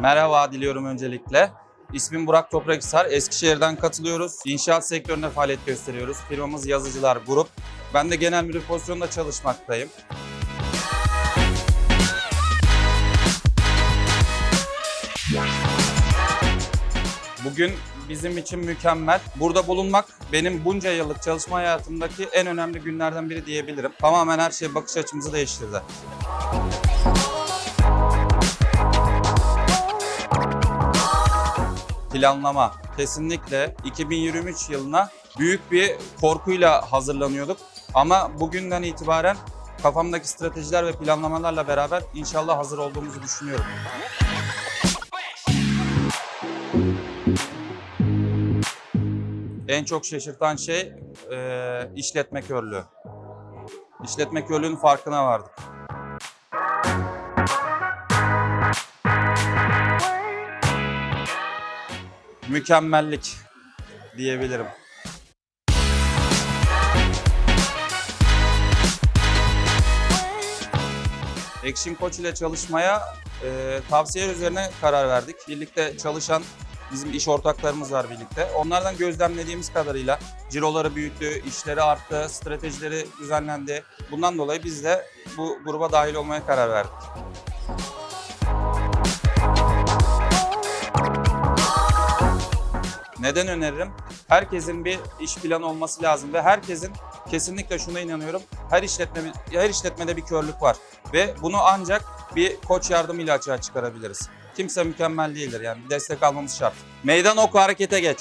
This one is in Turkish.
Merhaba diliyorum öncelikle. İsmim Burak Toprakhisar. Eskişehir'den katılıyoruz. İnşaat sektöründe faaliyet gösteriyoruz. Firmamız Yazıcılar Grup. Ben de genel müdür pozisyonunda çalışmaktayım. Bugün bizim için mükemmel. Burada bulunmak benim bunca yıllık çalışma hayatımdaki en önemli günlerden biri diyebilirim. Tamamen her şey bakış açımızı değiştirdi. Planlama. Kesinlikle 2023 yılına büyük bir korkuyla hazırlanıyorduk. Ama bugünden itibaren kafamdaki stratejiler ve planlamalarla beraber inşallah hazır olduğumuzu düşünüyorum. En çok şaşırtan şey eee işletme körlüğü. İşletme körlüğünün farkına vardık. Mükemmellik diyebilirim. Action Coach ile çalışmaya e, tavsiyeler üzerine karar verdik. Birlikte çalışan bizim iş ortaklarımız var birlikte. Onlardan gözlemlediğimiz kadarıyla ciroları büyüttü, işleri arttı, stratejileri düzenlendi. Bundan dolayı biz de bu gruba dahil olmaya karar verdik. Neden öneririm? Herkesin bir iş planı olması lazım ve herkesin kesinlikle şuna inanıyorum. Her işletme her işletmede bir körlük var ve bunu ancak bir koç yardımıyla açığa çıkarabiliriz. Kimse mükemmel değildir yani destek almamız şart. Meydan oku harekete geç.